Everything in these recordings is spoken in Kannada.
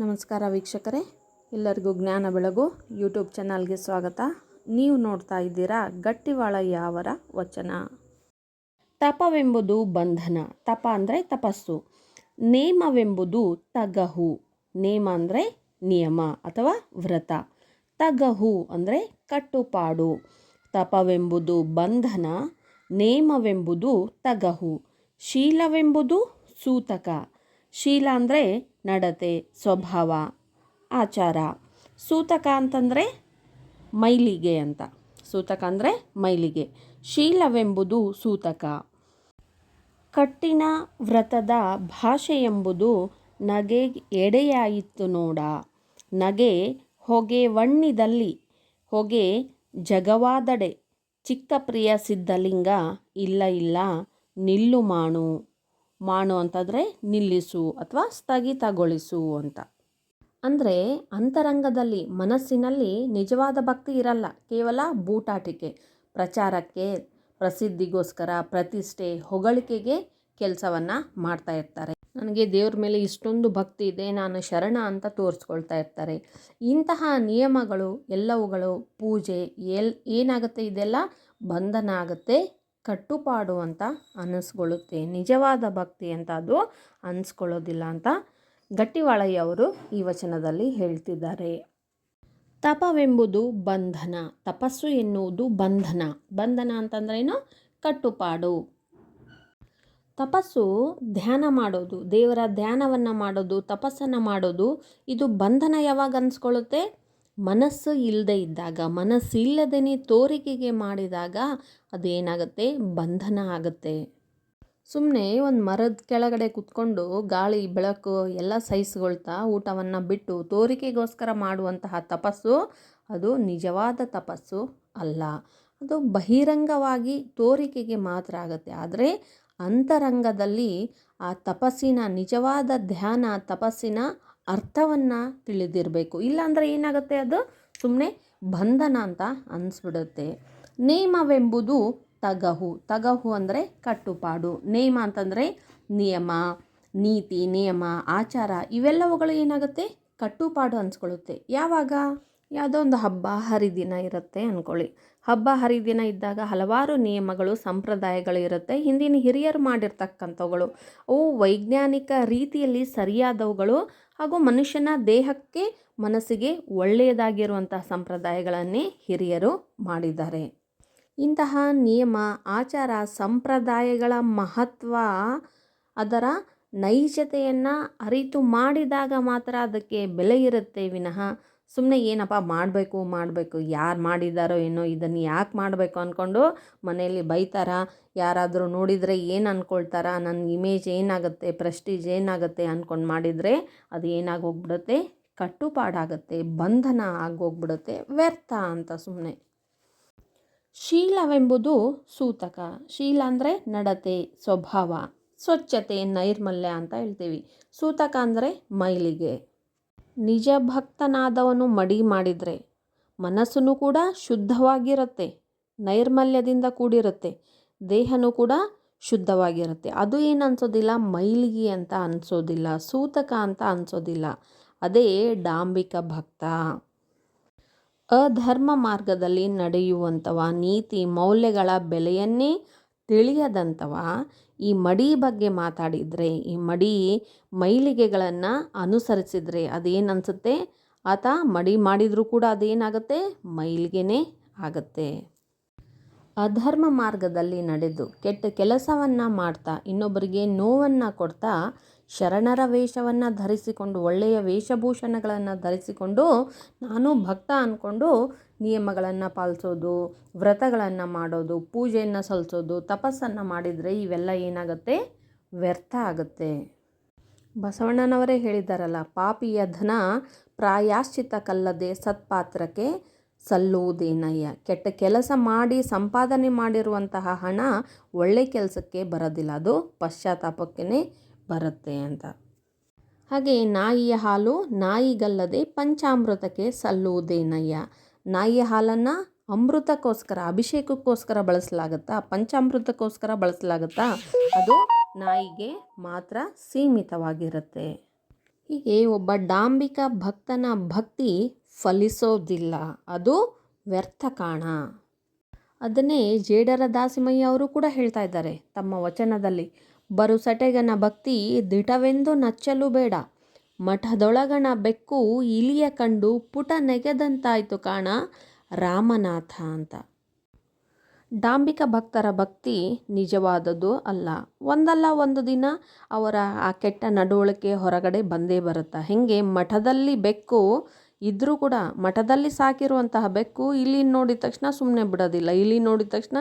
ನಮಸ್ಕಾರ ವೀಕ್ಷಕರೇ, ಎಲ್ಲರಿಗೂ ಜ್ಞಾನ ಬೆಳಗು ಯೂಟ್ಯೂಬ್ ಚಾನಲ್ಗೆ ಸ್ವಾಗತ. ನೀವು ನೋಡ್ತಾ ಇದ್ದೀರಾ ಗಟ್ಟಿವಾಳಯ್ಯ ಯಾವರ ವಚನ? ತಪವೆಂಬುದು ಬಂಧನ, ತಪ ಅಂದರೆ ತಪಸ್ಸು. ನೇಮವೆಂಬುದು ತಗಹು, ನೇಮ ಅಂದರೆ ನಿಯಮ ಅಥವಾ ವ್ರತ. ತಗಹು ಅಂದರೆ ಕಟ್ಟುಪಾಡು. ತಪವೆಂಬುದು ಬಂಧನ, ನೇಮವೆಂಬುದು ತಗಹು. ಶೀಲವೆಂಬುದು ಸೂತಕ. ಶೀಲ ಅಂದರೆ ನಡತೆ, ಸ್ವಭಾವ, ಆಚಾರ. ಸೂತಕ ಅಂತಂದರೆ ಮೈಲಿಗೆ ಅಂತ. ಸೂತಕ ಅಂದರೆ ಮೈಲಿಗೆ. ಶೀಲವೆಂಬುದು ಸೂತಕ. ಕಟ್ಟಿನ ವ್ರತದ ಭಾಷೆ ಎಂಬುದು ನಗೆ ಎಡೆಯಾಯಿತು ನೋಡ. ನಗೆ ಹೊಗೆ ವಣ್ಣಿದಲ್ಲಿ, ಹೊಗೆ ಜಗವಾದಡೆ. ಚಿಕ್ಕ ಪ್ರಿಯ ಸಿದ್ಧಲಿಂಗ, ಇಲ್ಲ ಇಲ್ಲ ನಿಲ್ಲು ಮಾಡು. ಮಾಡು ಅಂತಂದರೆ ನಿಲ್ಲಿಸು ಅಥವಾ ಸ್ಥಗಿತಗೊಳಿಸು ಅಂತ. ಅಂದರೆ ಅಂತರಂಗದಲ್ಲಿ, ಮನಸ್ಸಿನಲ್ಲಿ ನಿಜವಾದ ಭಕ್ತಿ ಇರಲ್ಲ. ಕೇವಲ ಬೂಟಾಟಿಕೆ, ಪ್ರಚಾರಕ್ಕೆ, ಪ್ರಸಿದ್ಧಿಗೋಸ್ಕರ, ಪ್ರತಿಷ್ಠೆ, ಹೊಗಳಿಕೆಗೆ ಕೆಲಸವನ್ನು ಮಾಡ್ತಾ ಇರ್ತಾರೆ. ನನಗೆ ದೇವ್ರ ಮೇಲೆ ಇಷ್ಟೊಂದು ಭಕ್ತಿ ಇದೆ, ನಾನು ಶರಣ ಅಂತ ತೋರಿಸ್ಕೊಳ್ತಾ ಇರ್ತಾರೆ. ಇಂತಹ ನಿಯಮಗಳು, ಎಲ್ಲವುಗಳು, ಪೂಜೆ, ಎಲ್ ಏನಾಗುತ್ತೆ ಇದೆಲ್ಲ ಬಂಧನ ಆಗುತ್ತೆ ಕಟ್ಟುಪಾಡು ಅಂತ ಅನ್ನಿಸ್ಕೊಳ್ಳುತ್ತೆ. ನಿಜವಾದ ಭಕ್ತಿ ಅಂತ ಅದು ಅನ್ನಿಸ್ಕೊಳ್ಳೋದಿಲ್ಲ ಅಂತ ಗಟ್ಟಿವಾಳಯ್ಯ ಅವರು ಈ ವಚನದಲ್ಲಿ ಹೇಳ್ತಿದ್ದಾರೆ. ತಪವೆಂಬುದು ಬಂಧನ, ತಪಸ್ಸು ಎನ್ನುವುದು ಬಂಧನ. ಬಂಧನ ಅಂತಂದ್ರೇನು ಕಟ್ಟುಪಾಡು. ತಪಸ್ಸು ಧ್ಯಾನ ಮಾಡೋದು, ದೇವರ ಧ್ಯಾನವನ್ನು ಮಾಡೋದು, ತಪಸ್ಸನ್ನು ಮಾಡೋದು, ಇದು ಬಂಧನ ಯಾವಾಗ ಅನ್ಸ್ಕೊಳ್ಳುತ್ತೆ ಮನಸ್ಸು ಇಲ್ಲದೆ ಇದ್ದಾಗ, ಮನಸ್ಸು ಇಲ್ಲದೇ ತೋರಿಕೆಗೆ ಮಾಡಿದಾಗ ಅದೇನಾಗುತ್ತೆ? ಬಂಧನ ಆಗುತ್ತೆ. ಸುಮ್ಮನೆ ಒಂದು ಮರದ ಕೆಳಗಡೆ ಕುತ್ಕೊಂಡು ಗಾಳಿ, ಬೆಳಕು ಎಲ್ಲ ಸಹಿಸ್ಕೊಳ್ತಾ ಊಟವನ್ನು ಬಿಟ್ಟು ತೋರಿಕೆಗೋಸ್ಕರ ಮಾಡುವಂತಹ ತಪಸ್ಸು, ಅದು ನಿಜವಾದ ತಪಸ್ಸು ಅಲ್ಲ. ಅದು ಬಹಿರಂಗವಾಗಿ ತೋರಿಕೆಗೆ ಮಾತ್ರ ಆಗುತ್ತೆ. ಆದರೆ ಅಂತರಂಗದಲ್ಲಿ ಆ ತಪಸ್ಸಿನ, ನಿಜವಾದ ಧ್ಯಾನ, ತಪಸ್ಸಿನ ಅರ್ಥವನ್ನು ತಿಳಿದಿರಬೇಕು. ಇಲ್ಲಾಂದರೆ ಏನಾಗುತ್ತೆ ಅದು? ಸುಮ್ಮನೆ ಬಂಧನ ಅಂತ ಅನಿಸ್ಬಿಡುತ್ತೆ. ನೇಮವೆಂಬುದು ತಗಹು. ತಗಹು ಅಂದರೆ ಕಟ್ಟುಪಾಡು. ನೇಮ ಅಂತಂದರೆ ನಿಯಮ, ನೀತಿ, ನಿಯಮ, ಆಚಾರ ಇವೆಲ್ಲವುಗಳು ಏನಾಗುತ್ತೆ? ಕಟ್ಟುಪಾಡು ಅನ್ಸ್ಕೊಳ್ಳುತ್ತೆ ಯಾವಾಗ? ಯಾವುದೋ ಒಂದು ಹಬ್ಬ, ಹರಿದಿನ ಇರುತ್ತೆ ಅಂದ್ಕೊಳ್ಳಿ ಹಬ್ಬ, ಹರಿದಿನ ಇದ್ದಾಗ ಹಲವಾರು ನಿಯಮಗಳು, ಸಂಪ್ರದಾಯಗಳು ಇರುತ್ತೆ. ಹಿಂದಿನ ಹಿರಿಯರು ಮಾಡಿರ್ತಕ್ಕಂಥವುಗಳು. ಅವು ವೈಜ್ಞಾನಿಕ ರೀತಿಯಲ್ಲಿ ಸರಿಯಾದವುಗಳು ಹಾಗೂ ಮನುಷ್ಯನ ದೇಹಕ್ಕೆ, ಮನಸ್ಸಿಗೆ ಒಳ್ಳೆಯದಾಗಿರುವಂತಹ ಸಂಪ್ರದಾಯಗಳನ್ನೇ ಹಿರಿಯರು ಮಾಡಿದ್ದಾರೆ. ಇಂತಹ ನಿಯಮ, ಆಚಾರ, ಸಂಪ್ರದಾಯಗಳ ಮಹತ್ವ ಅದರ ನೈಜತೆಯನ್ನು ಅರಿತು ಮಾಡಿದಾಗ ಮಾತ್ರ ಅದಕ್ಕೆ ಬೆಲೆ ಇರುತ್ತೆ ವಿನಃ. ಸುಮ್ಮನೆ ಏನಪ್ಪ ಮಾಡಬೇಕು ಮಾಡಬೇಕು, ಯಾರು ಮಾಡಿದ್ದಾರೋ ಏನೋ ಇದನ್ನು ಯಾಕೆ ಮಾಡಬೇಕು ಅಂದ್ಕೊಂಡು ಮನೆಯಲ್ಲಿ ಬೈತಾರ. ಯಾರಾದರೂ ನೋಡಿದರೆ ಏನು ಅಂದ್ಕೊಳ್ತಾರ ನನ್ನ ಇಮೇಜ್ ಏನಾಗುತ್ತೆ ಪ್ರೆಸ್ಟೀಜ್ ಏನಾಗುತ್ತೆ ಅಂದ್ಕೊಂಡು ಮಾಡಿದರೆ ಅದು ಏನಾಗಿ ಹೋಗ್ಬಿಡುತ್ತೆ ಕಟ್ಟುಪಾಡಾಗುತ್ತೆ, ಬಂಧನ ಆಗೋಗ್ಬಿಡುತ್ತೆ, ವ್ಯರ್ಥ ಅಂತ ಸುಮ್ಮನೆ ಶೀಲವೆಂಬುದು ಸೂತಕ. ಶೀಲ ಅಂದರೆ ನಡತೆ, ಸ್ವಭಾವ, ಸ್ವಚ್ಛತೆ, ನೈರ್ಮಲ್ಯ ಅಂತ ಹೇಳ್ತೀವಿ. ಸೂತಕ ಅಂದರೆ ಮೈಲಿಗೆ. ನಿಜ ಭಕ್ತನಾದವನು ಮಡಿ ಮಾಡಿದರೆ ಮನಸ್ಸು ಕೂಡ ಶುದ್ಧವಾಗಿರುತ್ತೆ, ನೈರ್ಮಲ್ಯದಿಂದ ಕೂಡಿರುತ್ತೆ, ದೇಹನೂ ಕೂಡ ಶುದ್ಧವಾಗಿರುತ್ತೆ. ಅದು ಏನು ಅನ್ಸೋದಿಲ್ಲ, ಮೈಲಿಗೆ ಅಂತ ಅನಿಸೋದಿಲ್ಲ, ಸೂತಕ ಅಂತ ಅನಿಸೋದಿಲ್ಲ. ಅದೇ ಡಾಂಬಿಕ ಭಕ್ತ. ಅಧರ್ಮ ಮಾರ್ಗದಲ್ಲಿ ನಡೆಯುವಂಥವ ನೀತಿ ಮೌಲ್ಯಗಳ ಬೆಲೆಯನ್ನೇ ತಿಳಿಯದಂಥವ ಈ ಮಡಿ ಬಗ್ಗೆ ಮಾತಾಡಿದರೆ, ಈ ಮಡಿ ಮೈಲಿಗೆಗಳನ್ನು ಅನುಸರಿಸಿದರೆ ಅದೇನು ಅನಿಸುತ್ತೆ? ಆತ ಮಡಿ ಮಾಡಿದರೂ ಕೂಡ ಅದೇನಾಗುತ್ತೆ? ಮೈಲಿಗೆನೇ ಆಗುತ್ತೆ. ಅಧರ್ಮ ಮಾರ್ಗದಲ್ಲಿ ನಡೆದು ಕೆಟ್ಟ ಕೆಲಸವನ್ನು ಮಾಡ್ತಾ, ಇನ್ನೊಬ್ಬರಿಗೆ ನೋವನ್ನು ಕೊಡ್ತಾ, ಶರಣರ ವೇಷವನ್ನು ಧರಿಸಿಕೊಂಡು, ಒಳ್ಳೆಯ ವೇಷಭೂಷಣಗಳನ್ನು ಧರಿಸಿಕೊಂಡು, ನಾನು ಭಕ್ತ ಅಂದ್ಕೊಂಡು ನಿಯಮಗಳನ್ನು ಪಾಲಿಸೋದು, ವ್ರತಗಳನ್ನು ಮಾಡೋದು, ಪೂಜೆಯನ್ನು ಸಲ್ಲಿಸೋದು ತಪಸ್ಸನ್ನು ಮಾಡಿದರೆ ಇವೆಲ್ಲ ಏನಾಗುತ್ತೆ? ವ್ಯರ್ಥ ಆಗುತ್ತೆ. ಬಸವಣ್ಣನವರೇ ಹೇಳಿದ್ದಾರಲ್ಲ ಪಾಪಿಯ ಧನ ಪ್ರಾಯಾಶ್ಚಿತ ಕಲ್ಲದೆ ಸತ್ಪಾತ್ರಕ್ಕೆ ಸಲ್ಲುವುದೇನಯ್ಯ? ಕೆಟ್ಟ ಕೆಲಸ ಮಾಡಿ ಸಂಪಾದನೆ ಮಾಡಿರುವಂತಹ ಹಣ ಒಳ್ಳೆ ಕೆಲಸಕ್ಕೆ ಬರೋದಿಲ್ಲ, ಅದು ಪಶ್ಚಾತ್ತಾಪಕ್ಕೇ ಬರುತ್ತೆ ಅಂತ. ಹಾಗೆ ನಾಯಿಯ ಹಾಲು ನಾಯಿಗಲ್ಲದೆ ಪಂಚಾಮೃತಕ್ಕೆ ಸಲ್ಲುವುದೇನಯ್ಯ? ನಾಯಿಯ ಹಾಲನ್ನು ಅಮೃತಕ್ಕೋಸ್ಕರ, ಅಭಿಷೇಕಕ್ಕೋಸ್ಕರ ಬಳಸಲಾಗುತ್ತಾ? ಪಂಚಾಮೃತಕ್ಕೋಸ್ಕರ ಬಳಸಲಾಗುತ್ತಾ? ಅದು ನಾಯಿಗೆ ಮಾತ್ರ ಸೀಮಿತವಾಗಿರುತ್ತೆ. ಹೀಗೆ ಒಬ್ಬ ಡಾಂಬಿಕ ಭಕ್ತನ ಭಕ್ತಿ ಫಲಿಸೋದಿಲ್ಲ. ಅದು ವ್ಯರ್ಥ ಕಾಣ. ಅದನ್ನೇ ಜೇಡರ ದಾಸಿಮಯ್ಯ ಅವರು ಕೂಡ ಹೇಳ್ತಾ ಇದ್ದಾರೆ ತಮ್ಮ ವಚನದಲ್ಲಿ. ಬರು ಸಟೆಗನ ಭಕ್ತಿ ದಿಟವೆಂದು ನಚ್ಚಲು ಬೇಡ. ಮಠದೊಳಗಣ ಬೆಕ್ಕು ಇಲಿಯ ಕಂಡು ಪುಟ ನೆಗೆದಂತಾಯ್ತು ಕಾಣ ರಾಮನಾಥ ಅಂತ. ಡಾಂಬಿಕ ಭಕ್ತರ ಭಕ್ತಿ ನಿಜವಾದದ್ದು ಅಲ್ಲ. ಒಂದಲ್ಲ ಒಂದು ದಿನ ಅವರ ಆ ಕೆಟ್ಟ ನಡವಳಿಕೆ ಹೊರಗಡೆ ಬಂದೇ ಬರುತ್ತೆ? ಹೇಗೆ? ಮಠದಲ್ಲಿ ಬೆಕ್ಕು ಇದ್ದರೂ ಕೂಡ, ಮಠದಲ್ಲಿ ಸಾಕಿರುವಂತಹ ಬೆಕ್ಕು ಇಲ್ಲಿ ನೋಡಿದ ತಕ್ಷಣ ಸುಮ್ಮನೆ ಬಿಡೋದಿಲ್ಲ. ಇಲ್ಲಿ ನೋಡಿದ ತಕ್ಷಣ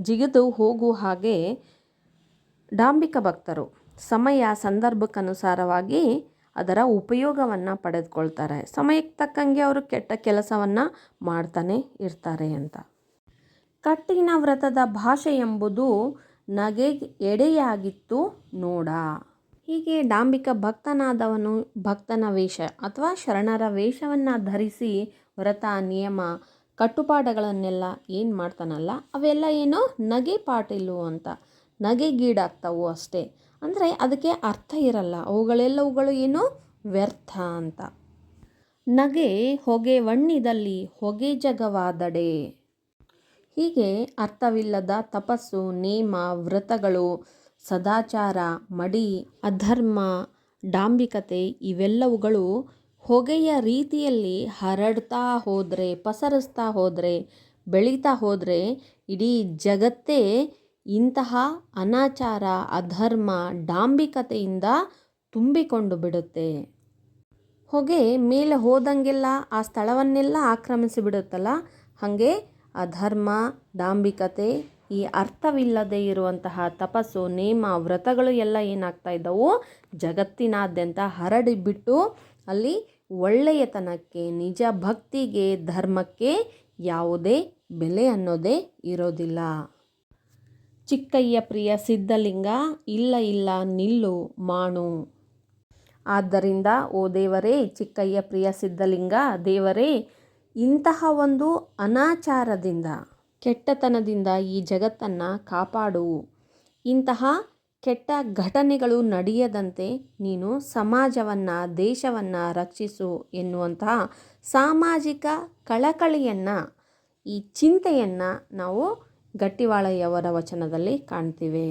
ಜಿಗಿದು ಹೋಗುವ ಹಾಗೆ ಡಾಂಬಿಕ ಭಕ್ತರು ಸಮಯ ಸಂದರ್ಭಕ್ಕನುಸಾರವಾಗಿ ಅದರ ಉಪಯೋಗವನ್ನು ಪಡೆದುಕೊಳ್ತಾರೆ. ಸಮಯಕ್ಕೆ ತಕ್ಕಂಗೆ ಅವರು ಕೆಟ್ಟ ಕೆಲಸವನ್ನು ಮಾಡ್ತಾನೆ ಇರ್ತಾರೆ ಅಂತ. ಕಟ್ಟಿನ ವ್ರತದ ಭಾಷೆ ಎಂಬುದು ನಗೆ ಎಡೆಯಾಗಿತ್ತು ನೋಡ. ಹೀಗೆ ಡಾಂಬಿಕ ಭಕ್ತನಾದವನು ಭಕ್ತನ ವೇಷ ಅಥವಾ ಶರಣರ ವೇಷವನ್ನು ಧರಿಸಿ ವ್ರತ, ನಿಯಮ, ಕಟ್ಟುಪಾಡುಗಳನ್ನೆಲ್ಲ ಏನು ಮಾಡ್ತಾನಲ್ಲ, ಅವೆಲ್ಲ ಏನು ನಗೆ ಪಾಟಿಲು ಅಂತ. ನಗೆಗೀಡಾಗ್ತಾವು ಅಷ್ಟೇ. ಅಂದರೆ ಅದಕ್ಕೆ ಅರ್ಥ ಇರಲ್ಲ. ಅವುಗಳೆಲ್ಲವುಗಳು ಏನು? ವ್ಯರ್ಥ ಅಂತ. ನಗೆ ಹೊಗೆ ವಣ್ಣಿದಲ್ಲಿ ಹೊಗೆ ಜಗವಾದಡೆ. ಹೀಗೆ ಅರ್ಥವಿಲ್ಲದ ತಪಸ್ಸು, ನೇಮ, ವ್ರತಗಳು, ಸದಾಚಾರ, ಮಡಿ, ಅಧರ್ಮ, ಡಾಂಬಿಕತೆ ಇವೆಲ್ಲವುಗಳು ಹೊಗೆಯ ರೀತಿಯಲ್ಲಿ ಹರಡ್ತಾ ಹೋದರೆ, ಪಸರಿಸ್ತಾ ಹೋದರೆ, ಬೆಳೀತಾ ಹೋದರೆ ಇಡೀ ಜಗತ್ತೇ ಇಂತಹ ಅನಾಚಾರ, ಅಧರ್ಮ ಡಾಂಬಿಕತೆಯಿಂದ ತುಂಬಿಕೊಂಡು ಬಿಡುತ್ತೆ. ಹೊಗೆ ಮೇಲೆ ಹೋದಂಗೆಲ್ಲ ಆ ಸ್ಥಳವನ್ನೆಲ್ಲ ಆಕ್ರಮಿಸಿ ಬಿಡುತ್ತಲ್ಲ? ಹಾಗೆ ಅಧರ್ಮ, ಡಾಂಬಿಕತೆ ಈ ಅರ್ಥವಿಲ್ಲದೆ ಇರುವಂತಹ ತಪಸ್ಸು, ನೇಮ, ವ್ರತಗಳು ಎಲ್ಲ ಏನಾಗ್ತಾ ಇದ್ದವು? ಜಗತ್ತಿನಾದ್ಯಂತ ಹರಡಿಬಿಟ್ಟು ಅಲ್ಲಿ ಒಳ್ಳೆಯತನಕ್ಕೆ, ನಿಜ ಭಕ್ತಿಗೆ, ಧರ್ಮಕ್ಕೆ ಯಾವುದೇ ಬೆಲೆ ಅನ್ನೋದೇ ಇರೋದಿಲ್ಲ. ಚಿಕ್ಕಯ್ಯ ಪ್ರಿಯ ಸಿದ್ಧಲಿಂಗ, ಇಲ್ಲ ಇಲ್ಲ, ನಿಲ್ಲು ಮಾಣು ಆದ್ದರಿಂದ, ಓ ದೇವರೇ, ಚಿಕ್ಕಯ್ಯ ಪ್ರಿಯ ಸಿದ್ಧಲಿಂಗ, ದೇವರೇ, ಇಂತಹ ಒಂದು ಅನಾಚಾರದಿಂದ, ಕೆಟ್ಟತನದಿಂದ ಈ ಜಗತ್ತನ್ನು ಕಾಪಾಡು. ಇಂತಹ ಕೆಟ್ಟ ಘಟನೆಗಳು ನಡೆಯದಂತೆ ನೀನು ಸಮಾಜವನ್ನು, ದೇಶವನ್ನು ರಕ್ಷಿಸು ಎನ್ನುವಂತಹ ಸಾಮಾಜಿಕ ಕಳಕಳಿಯನ್ನು, ಈ ಚಿಂತೆಯನ್ನು ನಾವು ಗಟ್ಟಿವಾಳೆಯವರ ವಚನದಲ್ಲಿ ಕಾಣ್ತೀವಿ.